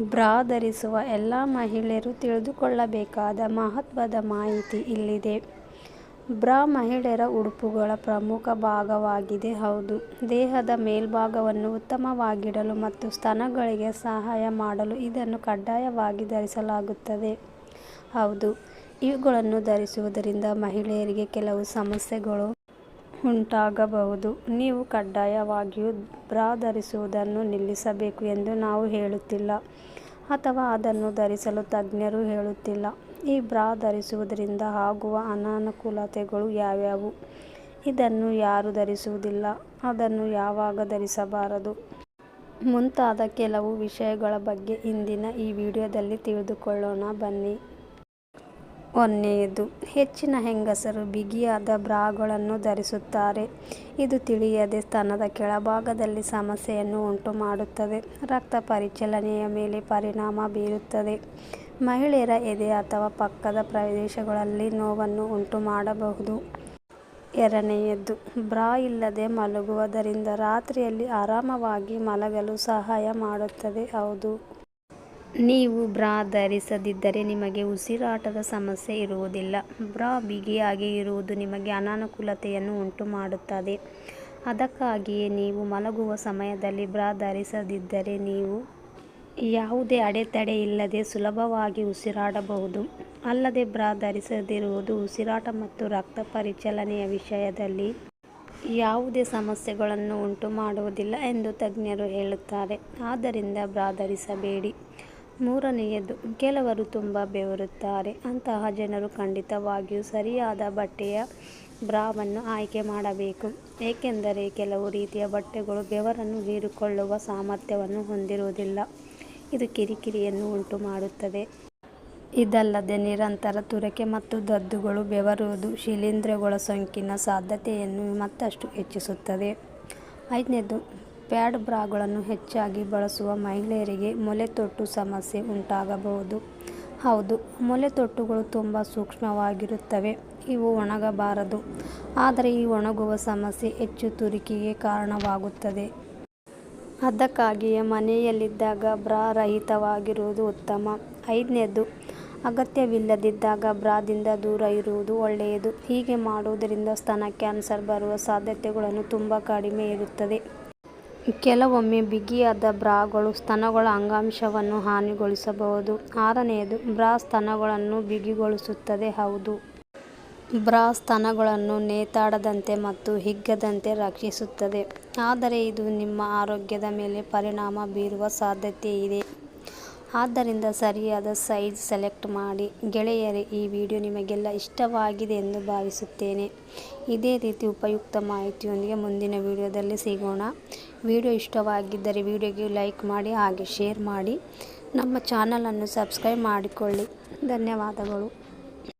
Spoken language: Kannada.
ಬ್ರಾ ಧರಿಸುವ ಎಲ್ಲ ಮಹಿಳೆಯರು ತಿಳಿದುಕೊಳ್ಳಬೇಕಾದ ಮಹತ್ವದ ಮಾಹಿತಿ ಇಲ್ಲಿದೆ. ಬ್ರಾ ಮಹಿಳೆಯರ ಉಡುಪುಗಳ ಪ್ರಮುಖ ಭಾಗವಾಗಿದೆ, ಹೌದು. ದೇಹದ ಮೇಲ್ಭಾಗವನ್ನು ಉತ್ತಮವಾಗಿಡಲು ಮತ್ತು ಸ್ತನಗಳಿಗೆ ಸಹಾಯ ಮಾಡಲು ಇದನ್ನು ಕಡ್ಡಾಯವಾಗಿ ಧರಿಸಲಾಗುತ್ತದೆ. ಹೌದು. ಇವುಗಳನ್ನು ಧರಿಸುವುದರಿಂದ ಮಹಿಳೆಯರಿಗೆ ಕೆಲವು ಸಮಸ್ಯೆಗಳು ಉಂಟಾಗಬಹುದು. ನೀವು ಕಡ್ಡಾಯವಾಗಿಯೂ ಬ್ರಾ ಧರಿಸುವುದನ್ನು ನಿಲ್ಲಿಸಬೇಕು ಎಂದು ನಾವು ಹೇಳುತ್ತಿಲ್ಲ ಅಥವಾ ಅದನ್ನು ಧರಿಸಲು ತಜ್ಞರು ಹೇಳುತ್ತಿಲ್ಲ. ಈ ಬ್ರಾ ಧರಿಸುವುದರಿಂದ ಆಗುವ ಅನಾನುಕೂಲತೆಗಳು ಯಾವ್ಯಾವು? ಇದನ್ನು ಯಾರು ಧರಿಸುವುದಿಲ್ಲ? ಅದನ್ನು ಯಾವಾಗ ಧರಿಸಬಾರದು? ಮುಂತಾದ ಕೆಲವು ವಿಷಯಗಳ ಬಗ್ಗೆ ಇಂದಿನ ಈ ವಿಡಿಯೋದಲ್ಲಿ ತಿಳಿದುಕೊಳ್ಳೋಣ ಬನ್ನಿ. ಒಂದನೆಯದು, ಹೆಚ್ಚಿನ ಹೆಂಗಸರು ಬಿಗಿಯಾದ ಬ್ರಾಗಳನ್ನು ಧರಿಸುತ್ತಾರೆ. ಇದು ತಿಳಿಯದೆ ಸ್ತನದ ಕೆಳಭಾಗದಲ್ಲಿ ಸಮಸ್ಯೆಯನ್ನು ಉಂಟು ಮಾಡುತ್ತದೆ ರಕ್ತ ಪರಿಚಲನೆಯ ಮೇಲೆ ಪರಿಣಾಮ ಬೀರುತ್ತದೆ. ಮಹಿಳೆಯರ ಎದೆ ಅಥವಾ ಪಕ್ಕದ ಪ್ರದೇಶಗಳಲ್ಲಿ ನೋವನ್ನು ಉಂಟು ಮಾಡಬಹುದು ಎರಡನೆಯದ್ದು ಬ್ರಾ ಇಲ್ಲದೆ ಮಲಗುವುದರಿಂದ ರಾತ್ರಿಯಲ್ಲಿ ಆರಾಮವಾಗಿ ಮಲಗಲು ಸಹಾಯ ಮಾಡುತ್ತದೆ. ಹೌದು. ನೀವು ಬ್ರಾ ಧರಿಸದಿದ್ದರೆ ನಿಮಗೆ ಉಸಿರಾಟದ ಸಮಸ್ಯೆ ಇರುವುದಿಲ್ಲ. ಬ್ರಾ ಬಿಗಿಯಾಗಿ ಇರುವುದು ನಿಮಗೆ ಅನಾನುಕೂಲತೆಯನ್ನು ಉಂಟು ಮಾಡುತ್ತದೆ ಅದಕ್ಕಾಗಿಯೇ ನೀವು ಮಲಗುವ ಸಮಯದಲ್ಲಿ ಬ್ರಾ ಧರಿಸದಿದ್ದರೆ ನೀವು ಯಾವುದೇ ಅಡೆತಡೆ ಇಲ್ಲದೆ ಸುಲಭವಾಗಿ ಉಸಿರಾಡಬಹುದು. ಅಲ್ಲದೆ ಬ್ರಾ ಧರಿಸದಿರುವುದು ಉಸಿರಾಟ ಮತ್ತು ರಕ್ತ ಪರಿಚಲನೆಯ ವಿಷಯದಲ್ಲಿ ಯಾವುದೇ ಸಮಸ್ಯೆಗಳನ್ನು ಉಂಟು ಮಾಡುವುದಿಲ್ಲ ಎಂದು ತಜ್ಞರು ಹೇಳುತ್ತಾರೆ. ಆದ್ದರಿಂದ ಬ್ರಾ ಧರಿಸಬೇಡಿ. ಮೂರನೆಯದು, ಕೆಲವರು ತುಂಬ ಬೆವರುತ್ತಾರೆ. ಅಂತಹ ಜನರು ಖಂಡಿತವಾಗಿಯೂ ಸರಿಯಾದ ಬಟ್ಟೆಯ ಬ್ರಾವನ್ನು ಆಯ್ಕೆ ಮಾಡಬೇಕು. ಏಕೆಂದರೆ ಕೆಲವು ರೀತಿಯ ಬಟ್ಟೆಗಳು ಬೆವರನ್ನು ಹೀರಿಕೊಳ್ಳುವ ಸಾಮರ್ಥ್ಯವನ್ನು ಹೊಂದಿರುವುದಿಲ್ಲ. ಇದು ಕಿರಿಕಿರಿಯನ್ನು ಉಂಟು ಮಾಡುತ್ತದೆ ಇದಲ್ಲದೆ ನಿರಂತರ ತುರಕೆ ಮತ್ತು ದದ್ದುಗಳು ಬೆವರುವುದು ಶಿಲೀಂಧ್ರಗಳ ಸೋಂಕಿನ ಸಾಧ್ಯತೆಯನ್ನು ಮತ್ತಷ್ಟು ಹೆಚ್ಚಿಸುತ್ತದೆ. ಐದನೇದು ಪ್ಯಾಡ್ ಬ್ರಾಗಳನ್ನು ಹೆಚ್ಚಾಗಿ ಬಳಸುವ ಮಹಿಳೆಯರಿಗೆ ಮೊಲೆತೊಟ್ಟು ಸಮಸ್ಯೆ ಉಂಟಾಗಬಹುದು. ಹೌದು, ಮೊಲೆತೊಟ್ಟುಗಳು ತುಂಬ ಸೂಕ್ಷ್ಮವಾಗಿರುತ್ತವೆ. ಇವು ಒಣಗಬಾರದು. ಆದರೆ ಈ ಒಣಗುವ ಸಮಸ್ಯೆ ಹೆಚ್ಚು ತುರಿಕೆಗೆ ಕಾರಣವಾಗುತ್ತದೆ. ಅದಕ್ಕಾಗಿಯೇ ಮನೆಯಲ್ಲಿದ್ದಾಗ ಬ್ರಾ ರಹಿತವಾಗಿರುವುದು ಉತ್ತಮ. ಐದನೇದು, ಅಗತ್ಯವಿಲ್ಲದಿದ್ದಾಗ ಬ್ರಾದಿಂದ ದೂರ ಇರುವುದು ಒಳ್ಳೆಯದು. ಹೀಗೆ ಮಾಡುವುದರಿಂದ ಸ್ತನ ಕ್ಯಾನ್ಸರ್ ಬರುವ ಸಾಧ್ಯತೆಗಳನ್ನು ತುಂಬ ಕಡಿಮೆ ಇರುತ್ತದೆ. ಕೆಲವೊಮ್ಮೆ ಬಿಗಿಯಾದ ಬ್ರಾಗಳು ಸ್ತನಗಳ ಅಂಗಾಂಶವನ್ನು ಹಾನಿಗೊಳಿಸಬಹುದು. ಆರನೆಯದು, ಬ್ರಾ ಸ್ತನಗಳನ್ನು ಬಿಗಿಗೊಳಿಸುತ್ತದೆ, ಹೌದು. ಬ್ರಾ ಸ್ತನಗಳನ್ನು ನೇತಾಡದಂತೆ ಮತ್ತು ಹಿಗ್ಗದಂತೆ ರಕ್ಷಿಸುತ್ತದೆ. ಆದರೆ ಇದು ನಿಮ್ಮ ಆರೋಗ್ಯದ ಮೇಲೆ ಪರಿಣಾಮ ಬೀರುವ ಸಾಧ್ಯತೆ ಇದೆ ಆದ್ದರಿಂದ ಸರಿಯಾದ ಸೈಜ್ ಸೆಲೆಕ್ಟ್ ಮಾಡಿ ಗೆಳೆಯರೇ, ಈ ವಿಡಿಯೋ ನಿಮಗೆಲ್ಲ ಇಷ್ಟವಾಗಿದೆ ಎಂದು ಭಾವಿಸುತ್ತೇನೆ. ಇದೇ ರೀತಿ ಉಪಯುಕ್ತ ಮಾಹಿತಿಯೊಂದಿಗೆ ಮುಂದಿನ ವಿಡಿಯೋದಲ್ಲಿ ಸಿಗೋಣ. ವಿಡಿಯೋ ಇಷ್ಟವಾಗಿದ್ದರೆ ವಿಡಿಯೋಗೆ ಲೈಕ್ ಮಾಡಿ, ಹಾಗೆ ಶೇರ್ ಮಾಡಿ. ನಮ್ಮ ಚಾನಲನ್ನು ಸಬ್ಸ್ಕ್ರೈಬ್ ಮಾಡಿಕೊಳ್ಳಿ. ಧನ್ಯವಾದಗಳು.